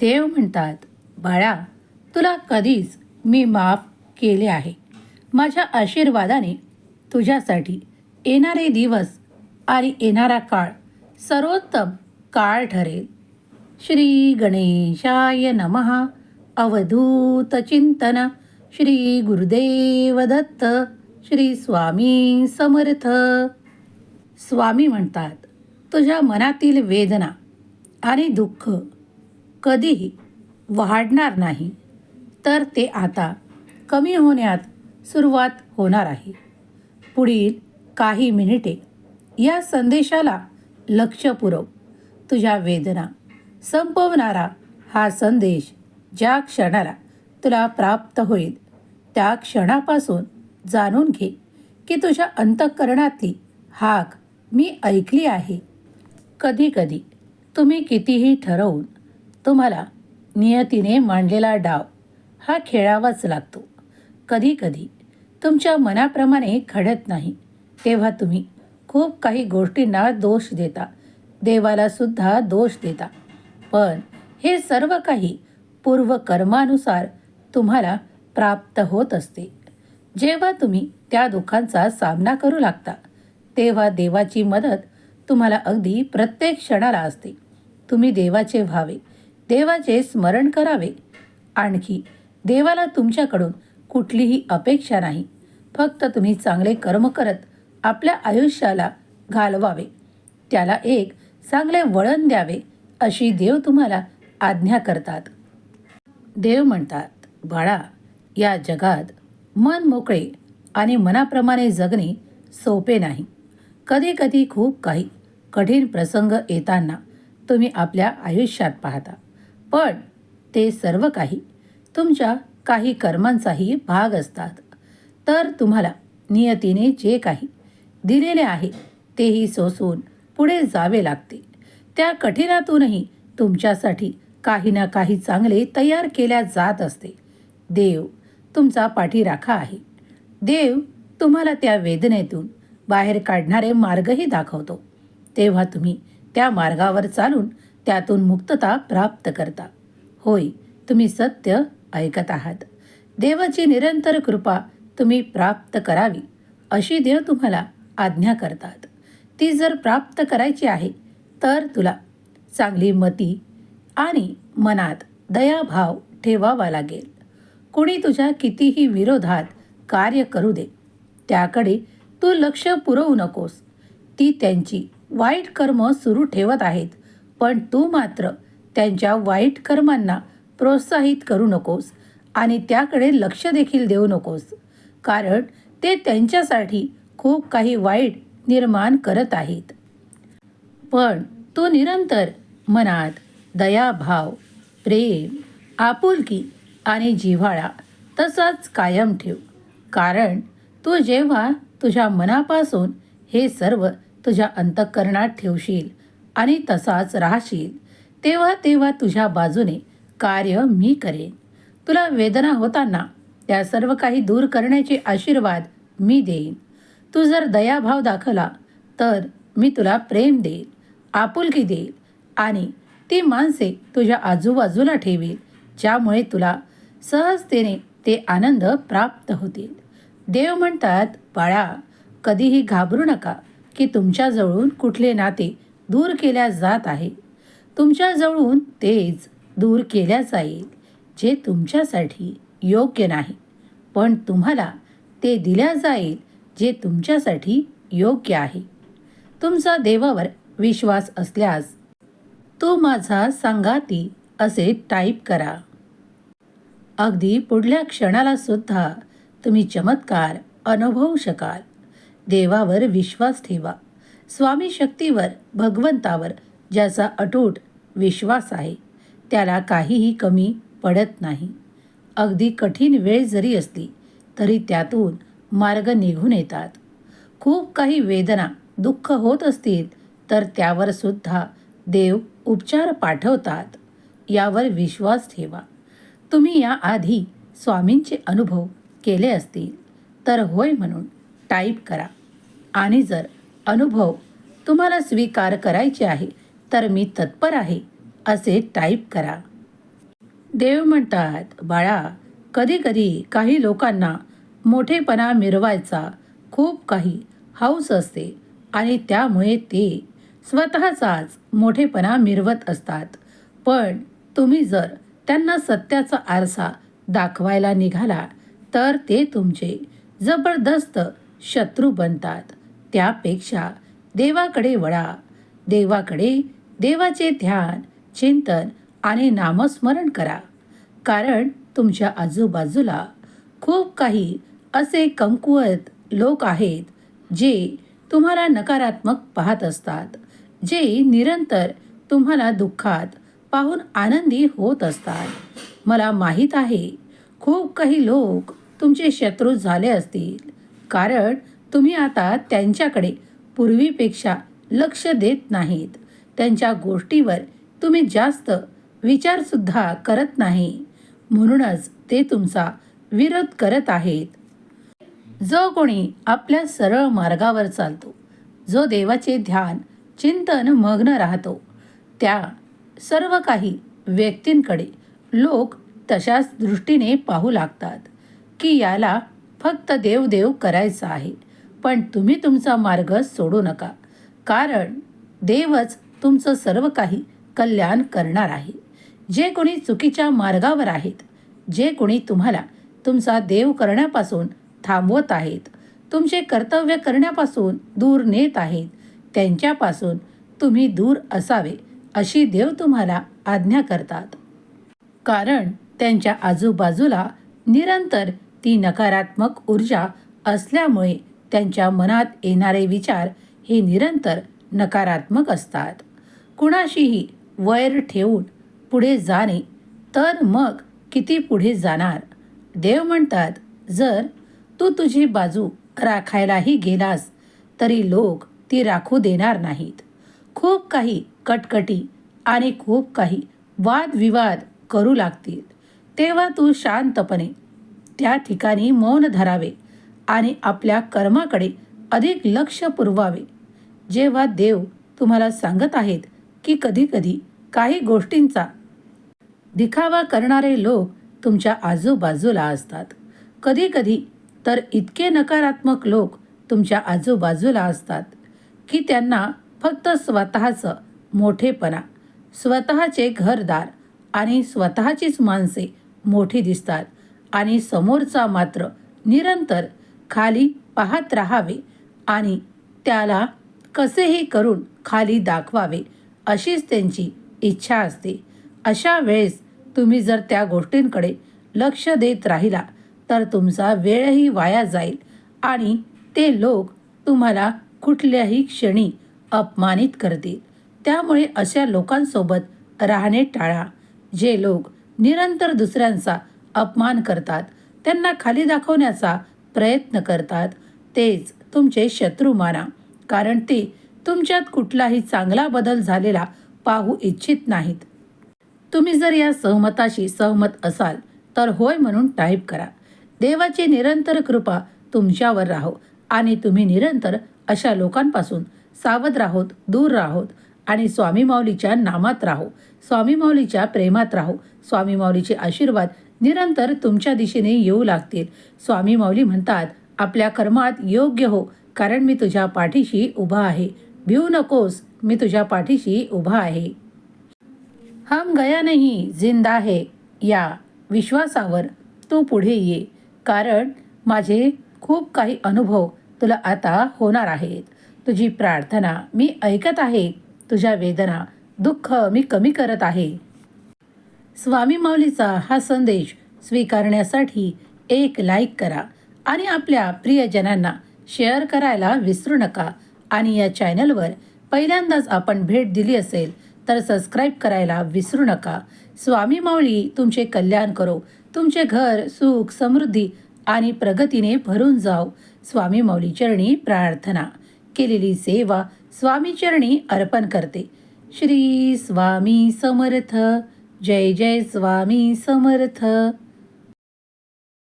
देव म्हणतात बाळा तुला कधीच मी माफ केले आहे. माझ्या आशीर्वादाने तुझ्यासाठी येणारे दिवस आणि येणारा काळ सर्वोत्तम काळ ठरेल. श्री गणेशाय नमः. अवधूत चिंतन. श्री गुरुदेव दत्त. श्री स्वामी समर्थ. स्वामी म्हणतात तुझ्या मनातील वेदना आणि दुःख कधीही वाढणार नाही तर ते आता कमी होण्यात सुरुवात होणार आहे. पुढील काही मिनिटे या संदेशाला लक्ष पुरव. तुझ्या वेदना संपवणारा हा संदेश ज्या क्षणाला तुला प्राप्त होईल त्या क्षणापासून जाणून घे की तुझ्या अंतःकरणातली हाक मी ऐकली आहे. कधीकधी तुम्ही कितीही ठरवून तुम्हाला नियतीने मांडलेला डाव हा खेळावाच लागतो. कधीकधी तुमच्या मनाप्रमाणे घडत नाही तेव्हा तुम्ही खूप काही गोष्टींना दोष देता देवालासुद्धा दोष देता. पण हे सर्व काही पूर्वकर्मानुसार तुम्हाला प्राप्त होत असते. जेव्हा तुम्ही त्या दुःखांचा सामना करू लागता तेव्हा देवाची मदत तुम्हाला अगदी प्रत्येक क्षणाला असते. तुम्ही देवाचे व्हावे. देवाचे स्मरण करावे. आणखी देवाला तुमच्याकडून कुठलीही अपेक्षा नाही. फक्त तुम्ही चांगले कर्म करत आपल्या आयुष्याला घालवावे. त्याला एक चांगले वळण द्यावे अशी देव तुम्हाला आज्ञा करतात. देव म्हणतात बाळा या जगात मन मोकळे आणि मनाप्रमाणे जगणे सोपे नाही. कधी कधी खूप काही कठीण प्रसंग येताना तुम्ही आपल्या आयुष्यात पाहता. पण ते सर्व काही तुमच्या काही कर्मांचाही भाग असतात. तर तुम्हाला नियतीने जे काही दिलेले आहे तेही सोसून पुढे जावे लागते. त्या कठीणातूनही तुमच्यासाठी काही ना काही चांगले तयार केल्या जात असते. देव तुमचा पाठीराखा आहे. देव तुम्हाला त्या वेदनेतून बाहेर काढणारे मार्गही दाखवतो. तेव्हा तुम्ही त्या मार्गावर चालून त्यातून मुक्तता प्राप्त करता होय तुम्ही सत्य ऐकत आहात. देवाची निरंतर कृपा तुम्ही प्राप्त करावी अशी देव तुम्हाला आज्ञा करतात. ती जर प्राप्त करायची आहे तर तुला चांगली मती आणि मनात दयाभाव ठेवावा लागेल. कोणी तुझ्या कितीही विरोधात कार्य करू दे त्याकडे तू लक्ष पुरवू नकोस. ती त्यांची वाईट कर्म सुरू ठेवत आहेत. पण तू मात्र त्यांच्या वाईट कर्मांना प्रोत्साहित करू नकोस आणि त्याकडे लक्ष देखील देऊ नकोस. कारण ते त्यांच्यासाठी खूप काही वाईट निर्माण करत आहेत. पण तू निरंतर मनात दयाभाव प्रेम आपुलकी आणि जिव्हाळा तसाच कायम ठेव. कारण तू जेव्हा तुझ्या मनापासून हे सर्व तुझ्या अंतःकरणात ठेवशील आणि तसाच राहशील. तेव्हा तेव्हा तुझ्या बाजूने कार्य मी करेन. तुला वेदना होताना त्या सर्व काही दूर करण्याचे आशीर्वाद मी देईन. तू जर दयाभाव दाखवला तर मी तुला प्रेम देईल आपुलकी देईल आणि ती माणसे तुझ्या आजूबाजूला ठेवील ज्यामुळे तुला सहजतेने ते आनंद प्राप्त होतील. देव म्हणतात बाळा कधीही घाबरू नका की तुमच्याजवळून कुठले नाते दूर केल्या जात आहे. तुमच्याजवळून तेच दूर केल्या जाईल जे तुमच्यासाठी योग्य नाही. पण तुम्हाला ते दिल्या जाईल जे तुमच्यासाठी योग्य आहे. तुमचा देवावर विश्वास असल्यास तो माझा संगाती असे टाईप करा. अगदी पुढल्या क्षणाला सुद्धा तुम्ही चमत्कार अनुभवू शकाल. देवावर विश्वास ठेवा. स्वामी शक्तीवर भगवंतावर ज्याचा अटूट विश्वास आहे त्याला काहीही कमी पडत नाही. अगदी कठीण वेळ जरी असली तरी त्यातून मार्ग निघून येतात. खूप काही वेदना दुःख होत असतील तर त्यावर सुद्धा देव उपचार पाठवतात. यावर विश्वास ठेवा. तुम्ही याआधी स्वामींचे अनुभव केले असतील तर होय म्हणून टाईप करा. आणि जर अनुभव तुम्हाला स्वीकार करायचे आहे तर मी तत्पर आहे असे टाईप करा. देव म्हणतात बाळा कधीकधी काही लोकांना मोठेपणा मिरवायचा खूप काही हौस असते आणि त्यामुळे ते स्वतःचाच मोठेपणा मिरवत असतात. पण तुम्ही जर त्यांना सत्याचा आरसा दाखवायला निघाला तर ते तुमचे जबरदस्त शत्रू बनतात. त्यापेक्षा देवाकडे वळा. देवाकडे देवाचे ध्यान चिंतन आणि नामस्मरण करा. कारण तुमच्या आजूबाजूला खूप काही असे कमकुवत लोक आहेत जे तुम्हाला नकारात्मक पाहत असतात जे निरंतर तुम्हाला दुःखात पाहून आनंदी होत असतात. मला माहीत आहे खूप काही लोक तुमचे शत्रू झाले असतील. कारण तुम्ही आता त्यांच्याकडे पूर्वीपेक्षा लक्ष देत नाहीत. त्यांच्या गोष्टीवर तुम्ही जास्त विचारसुद्धा करत नाही. म्हणूनच ते तुमचा विरोध करत आहेत. जो कोणी आपल्या सरळ मार्गावर चालतो जो देवाचे ध्यान चिंतन मग्न राहतो त्या सर्व काही व्यक्तींकडे लोक तशाच दृष्टीने पाहू लागतात की याला फक्त देवदेव करायचा आहे. पण तुम्ही तुमचा मार्ग सोडू नका. कारण देवच तुमचं सर्व काही कल्याण करणार आहे. जे कोणी चुकीच्या मार्गावर आहेत जे कोणी तुम्हाला तुमचा देव करण्यापासून थांबवत आहेत तुमचे कर्तव्य करण्यापासून दूर नेत आहेत त्यांच्यापासून तुम्ही दूर असावे अशी देव तुम्हाला आज्ञा करतात. कारण त्यांच्या आजूबाजूला निरंतर ती नकारात्मक ऊर्जा असल्यामुळे त्यांच्या मनात येणारे विचार हे निरंतर नकारात्मक असतात. कुणाशीही वैर ठेवून पुढे जाणे तर मग किती पुढे जाणार? देव म्हणतात जर तू तुझी बाजू राखायलाही गेलास तरी लोक ती राखू देणार नाहीत. खूप काही कटकटी आणि खूप काही वादविवाद करू लागतील. तेव्हा तू शांतपणे त्या ठिकाणी मौन धरावे. आणि आपल्या कर्माकडे अधिक लक्ष पुरवावे. जेव्हा देव तुम्हाला सांगत आहेत की कधीकधी काही गोष्टींचा दिखावा करणारे लोक तुमच्या आजूबाजूला असतात. कधीकधी तर इतके नकारात्मक लोक तुमच्या आजूबाजूला असतात की त्यांना फक्त स्वतःचं मोठेपणा स्वतःचे घरदार आणि स्वतःचीच माणसे मोठी दिसतात आणि समोरचा मात्र निरंतर खाली पाहत राहावे आणि त्याला कसेही करून खाली दाखवावे अशीच त्यांची इच्छा असते. अशा वेळेस तुम्ही जर त्या गोष्टींकडे लक्ष देत राहिला तर तुमचा वेळही वाया जाईल आणि ते लोक तुम्हाला कुठल्याही क्षणी अपमानित करतील. त्यामुळे अशा लोकांसोबत राहणे टाळा. जे लोक निरंतर दुसऱ्यांचा अपमान करतात त्यांना खाली दाखवण्याचा प्रयत्न करतात तेच तुमचे शत्रू माना. कारण ते तुमच्यात कुठलाही चांगला बदल झालेला पाहू इच्छित नाहीत. तुम्ही जर या सहमताशी सहमत असाल तर होय म्हणून टाईप करा. देवाची निरंतर कृपा तुमच्यावर राहो आणि तुम्ही निरंतर अशा लोकांपासून सावध राहोत दूर राहोत आणि स्वामी माऊलीच्या नामात राहो. स्वामी माऊलीच्या प्रेमात राहो. स्वामी माऊलीचे आशीर्वाद निरंतर तुमच्या दिशेने येऊ लागतील. स्वामी माऊली म्हणतात आपल्या कर्मात योग्य हो कारण मी तुझ्या पाठीशी उभा आहे. भिऊ नकोस मी तुझ्या पाठीशी उभा आहे. हम गया नाही जिंदा है. या विश्वासावर तू पुढे ये. कारण माझे खूप काही अनुभव तुला आता होणार आहेत. तुझी प्रार्थना मी ऐकत आहे. तुझ्या वेदना दुःख मी कमी करत आहे. स्वामी माऊलीचा हा संदेश स्वीकारण्यासाठी एक लाईक करा आणि आपल्या प्रियजनांना शेअर करायला विसरू नका. आणि या चॅनलवर पहिल्यांदाच आपण भेट दिली असेल तर सबस्क्राईब करायला विसरू नका. स्वामी माऊली तुमचे कल्याण करो. तुमचे घर सुख समृद्धी आणि प्रगतीने भरून जाओ. स्वामी माऊली चरणी प्रार्थना. केलेली सेवा स्वामी चरणी अर्पण करते. श्री स्वामी समर्थ. जय जय स्वामी समर्थ.